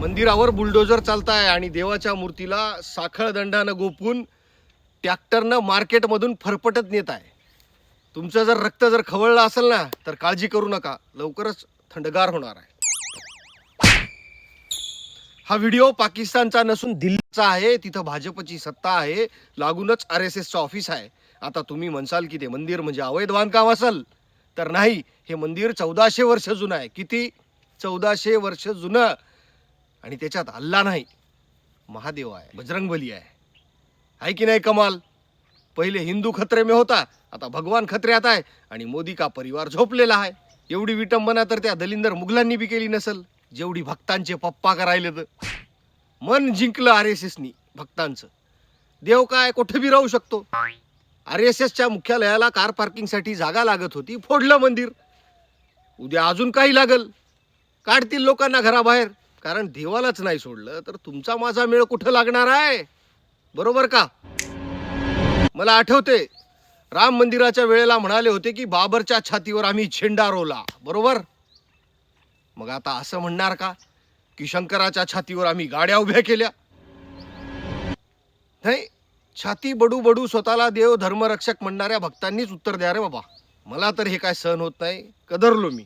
मंदिरावर बुलडोजर चालताय आणि देवाच्या मूर्तीला साखळ दंडानं गोपवून ट्रॅक्टरनं मार्केटमधून फरफटत नेत आहे तुमचं जर रक्त जर खवळलं असेल ना तर काळजी करू नका. लवकरच थंडगार होणार आहे. हा व्हिडिओ पाकिस्तानचा नसून दिल्लीचा आहे. तिथं भाजपची सत्ता आहे. लागूनच आर एस एसचं ऑफिस आहे. आता तुम्ही म्हणसाल की ते मंदिर म्हणजे अवैध बांधकाम असेल तर नाही. हे मंदिर चौदाशे वर्ष जुनं आहे. किती? चौदाशे वर्ष जुनं. आणि त्याच्यात अल्ला नाही. महादेव आहे बजरंगबली आहे. आहे की नाही कमाल? पहिले हिंदू खत्रे में होता आता भगवान खत्र्यात आहे आणि मोदी का परिवार झोपलेला आहे. एवढी विटंबना तर त्या दलिंदर मुघलांनी बी केली नसल. जेवढी भक्तांचे पप्पा करायले तर. मन जिंकलं आर एस एसनी भक्तांचं. देव काय कुठे बी राहू शकतो. आर एस एसच्या मुख्यालयाला कार पार्किंगसाठी जागा लागत होती फोडलं मंदिर. उद्या अजून काही लागल. काढतील लोकांना घराबाहेर. कारण देवालाच नाही सोडलं तर तुमचा माझा मेळ कुठं लागणार आहे? बरोबर का? मला आठवते राम मंदिराच्या वेळेला म्हणाले होते की बाबरच्या छातीवर आम्ही झेंडा रोवला. बरोबर? मग आता असं म्हणणार का? की शंकराच्या छातीवर आम्ही गाड्या उभ्या केल्या? नाही छाती बडू बडू स्वतःला देव धर्मरक्षक म्हणणाऱ्या भक्तांनीच उत्तर द्या रे बाबा. मला तर हे काय सहन होत नाही. कदरलो मी.